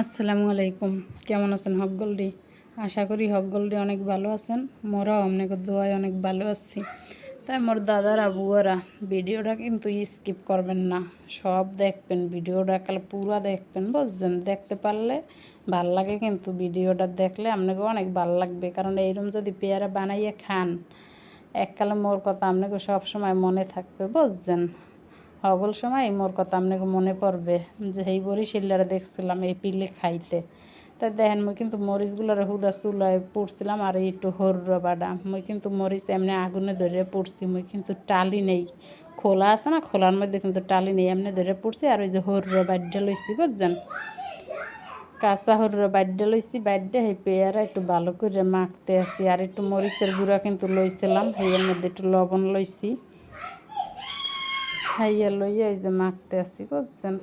আসসালামু আলাইকুম। কেমন আছেন হক গোল্ডি? আশা করি হক গোল্ডি অনেক ভালো আছেন। মোরাও আপনাকে দোয়ায় অনেক ভালো আছি। তাই মোর দাদার আবুয়ারা ভিডিওটা কিন্তু স্কিপ করবেন না। সব দেখবেন, ভিডিওটা কাল পুরা দেখবেন, বুঝছেন? দেখতে পারলে ভালো লাগে কিন্তু ভিডিওটা দেখলে আপনাকে অনেক ভালো লাগবে। কারণ এইরকম যদি পেয়ারা বানাইয়ে খান এককালে মোর কথা আপনাকে সবসময় মনে থাকবে, বুঝছেন? সকল সময় মোর কথা আপনাকে মনে পড়বে, যে এই বরিশিল্লারে দেখছিলাম এই পিলে খাইতে। তা দেখেন, মুই কিন্তু মরিচগুলোর হুদা চুলায় পুড়ছিলাম আর একটু হরুর বাডা মুই কিন্তু মরিচ এমনি আগুনে ধরে পুড়ছি, মুই কিন্তু টালি নেই। খোলা আছে না, খোলার মধ্যে কিন্তু টালি নেই, এমনি ধরে পুড়ছি আর ওই যে হরুর বাড্ডা লইছি, বুঝছেন? কাঁচা হরুর বাড্ডা লইছি, বাড্ডা সেই পেয়ারা একটু ভালো করে মাখতে আসি আর একটু মরিচের গুঁড়া কিন্তু লইছিলাম সেইয়ের মধ্যে একটু লবণ লইছি। খাইয়া লইয়া এই যে মাখতে আসি, বুঝছেন?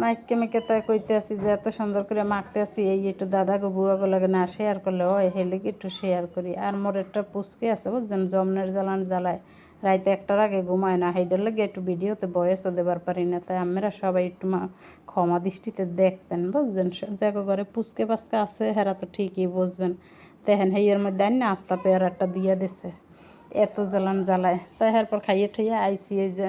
মাইকে মেকে তাই কইতে আসি যে এত সুন্দর করে মাখতে আসি, এই একটু দাদাকে বুয়াগো লাগে না শেয়ার করলে, ওই হেলেকে একটু শেয়ার করি? আর মোর একটা পুচকে আছে, বুঝছেন? জমনের জ্বালান জ্বালায়। রাইতে একটার আগে ঘুমায় না সেইটার লাগে একটু ভিডিওতে বয়সও দেবার পারি না, তাই আমরা সবাই একটু ক্ষমা দৃষ্টিতে দেখবেন, বুঝছেন? যাকে ঘরে পুচকে পাচকে আছে, হেরা তো ঠিকই বুঝবেন। তেহেন হেয়ের মধ্যে না আস্তা পেয়ারাটা দিয়ে দিছে। এত জ্বালান জ্বালায়। তাই এরপর খাইয়ে ঠাইয়ে আইসি এই যে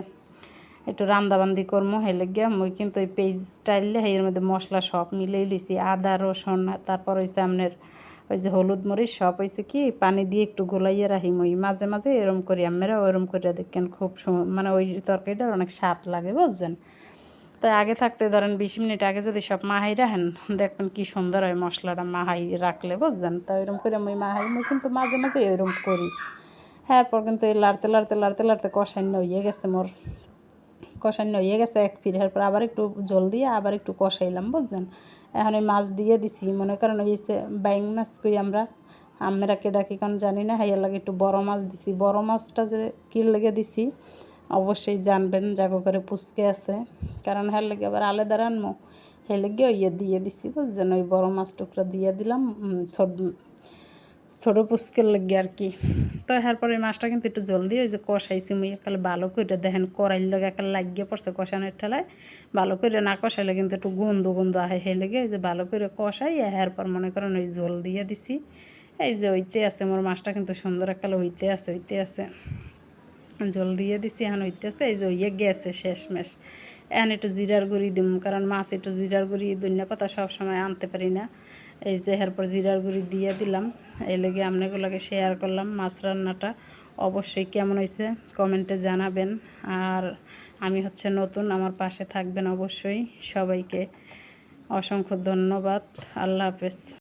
একটু রান্দাবান্দি করব হেলে গিয়া মুই কিন্তু ওই পেজ স্টাইলে এর মধ্যে মশলা সব মিলেই লইছি, আদা, রসুন, তারপর হয়েছে আপনার ওই যে হলুদ মরিচ সব হয়েছে কি, পানি দিয়ে একটু গোলাইয়ে রাখি মই। মাঝে মাঝে এরম করি আমরা ওরম করিয়া দেখেন খুব মানে ওই তরকারিটার অনেক স্বাদ লাগে বুঝছেন। তাই আগে থাকতে ধরেন বিশ মিনিট আগে যদি সব মাহাই রাখেন, দেখবেন কি সুন্দর হয় মশলাটা মাহাই রাখলে বুঝছেন। তা ওইরকম করে আমি মাহাই, মই কিন্তু মাঝে মাঝে এরম করি। এরপর কিন্তু এই লাড়তে লাড়তে লাড়তে লাড়তে কষান্য হয়ে গেছে মোর। কষান্য হয়ে গেছে এক ফির, এরপর আবার একটু জল দিয়ে আবার একটু কষাইলাম, বুঝলেন? এখন ওই মাছ দিয়ে দিছি, মনে করেন ওই বাইং মাছ কই আমরা আমরা কে ডাকি কারণ জানি না হাইয়ার লাগে একটু বড় মাছ দিছি। বড় মাছটা যে কী লেগে দিছি, অবশ্যই জানবেন, জাগো করে পুচকে আছে। কারণ হ্যার লেগে আবার আলাদা রানমো। হে লেগে ইয়ে দিয়ে দিছি বুঝছেন ওই বড় মাছ টুকরা দিয়ে দিলাম ছোটো পুচকের লাগে আর কি। তো এরপরে মাছটা কিন্তু একটু জলদি ওই যে কষাইছি মুই একালে ভালো করে দেখেন কড়াইর লগে একালে লাগিয়ে পড়ছে কষানোর ঠেলায়। ভালো করে না কষাইলে কিন্তু একটু গন্ধ গন্ধ আহে সেই লেগে যে ভালো করে কষাই এরপর মনে করেন ওই জল দিয়ে দিছি। এই যে ওইতে আছে মোর মাছটা কিন্তু সুন্দর একালে হইতে আছে হইতে আছে। জল দিয়ে দিছি, এখন হইতে আছে, এই যে ওইয়ে গেছে শেষমেশ। এখন একটু জিরার গুঁড়ি দিম, কারণ মাছ একটু জিরার গুঁড়ি ধনিয়া পাতা সবসময় আনতে পারি না। এই যে এরপর জিরার গুঁড়ি দিয়ে দিলাম। এই লেগে আপনাগুলোকে শেয়ার করলাম, মাছ রান্নাটা। অবশ্যই কেমন হয়েছে কমেন্টে জানাবেন। আর আমি হচ্ছে নতুন, আমার পাশে থাকবেন অবশ্যই। সবাইকে অসংখ্য ধন্যবাদ। আল্লাহ হাফেজ।